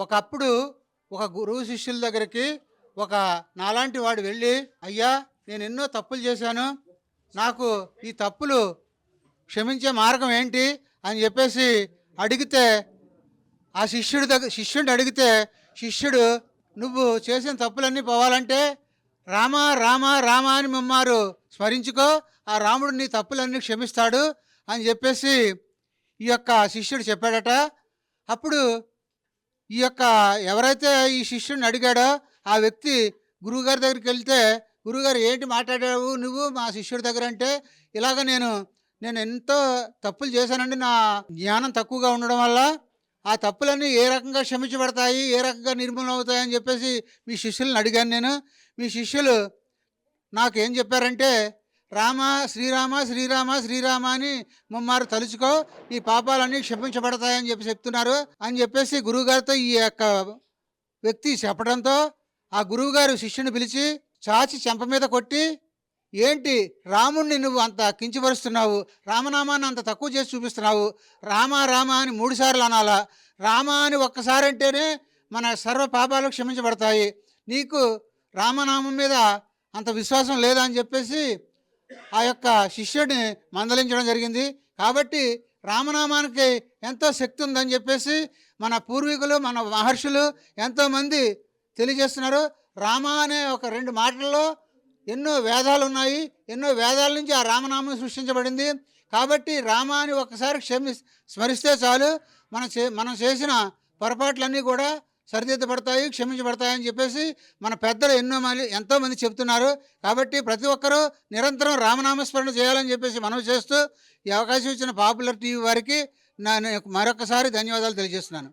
ఒకప్పుడు ఒక గురువు శిష్యుల దగ్గరికి ఒక నాలాంటి వాడు వెళ్ళి అయ్యా నేను ఎన్నో తప్పులు చేశాను. నాకు ఈ తప్పులు క్షమించే మార్గం ఏంటి? అని చెప్పేసి అడిగితే ఆ శిష్యుడి దగ్గర శిష్యుడిని అడిగితే శిష్యుడు నువ్వు చేసిన తప్పులన్నీ పోవాలంటే రామ రామ రామ అని మమ్మారు. స్మరించుకో. ఆ రాముడు నీ తప్పులన్నీ క్షమిస్తాడు. అని చెప్పేసి ఈ యొక్క శిష్యుడు చెప్పాడట. అప్పుడు ఈ యొక్క ఎవరైతే ఈ శిష్యుడిని అడిగాడో ఆ వ్యక్తి గురువుగారి దగ్గరికి వెళ్తే గురువుగారు ఏంటి మాట్లాడావు? నువ్వు మా శిష్యుడి దగ్గర అంటే ఇలాగ నేను నేను ఎంతో తప్పులు చేశానండి. నా జ్ఞానం తక్కువగా ఉండడం వల్ల ఆ తప్పులన్నీ ఏ రకంగా క్షమించబడతాయి? ఏ రకంగా నిర్మూలన అవుతాయి అని చెప్పేసి మీ శిష్యులను అడిగాను నేను. మీ శిష్యులు నాకు ఏం చెప్పారంటే రామ శ్రీరామ శ్రీరామ శ్రీరామ అని ముమ్మారు తలుచుకో ఈ పాపాలన్నీ క్షమించబడతాయని చెప్పి చెప్తున్నారు. అని చెప్పేసి గురువుగారితో ఈ యొక్క వ్యక్తి చెప్పడంతో ఆ గురువుగారు శిష్యుని పిలిచి చాచి చెంప మీద కొట్టి ఏంటి రాముణ్ణి నువ్వు అంత కించపరుస్తున్నావు? రామనామాన్ని అంత తక్కువ చేసి చూపిస్తున్నావు? రామ రామ అని మూడుసార్లు అనాలా? రామ అని ఒక్కసారి అంటేనే మన సర్వ పాపాలు క్షమించబడతాయి. నీకు రామనామం మీద అంత విశ్వాసం లేదా? అని చెప్పేసి ఆ యొక్క శిష్యుడిని మందలించడం జరిగింది. కాబట్టి రామనామానికి ఎంతో శక్తి ఉందని చెప్పేసి మన పూర్వీకులు మన మహర్షులు ఎంతోమంది తెలియజేస్తున్నారు. రామ అనే ఒక రెండు మాటల్లో ఎన్నో వేదాలు ఉన్నాయి. ఎన్నో వేదాల నుంచి ఆ రామనామం సృష్టించబడింది. కాబట్టి రామ అని ఒకసారి క్షమి స్మరిస్తే చాలు. మన చే మనం చేసిన పొరపాట్లన్నీ కూడా సరిదిద్దబడతాయి క్షమించబడతాయని చెప్పేసి మన పెద్దలు ఎన్నో మంది ఎంతోమంది చెప్తున్నారు. కాబట్టి ప్రతి ఒక్కరూ నిరంతరం రామనామస్మరణ చేయాలని చెప్పేసి మనం చేస్తూ ఈ అవకాశం ఇచ్చిన పాపులర్ టీవీ వారికి నేను మరొకసారి ధన్యవాదాలు తెలియజేస్తున్నాను.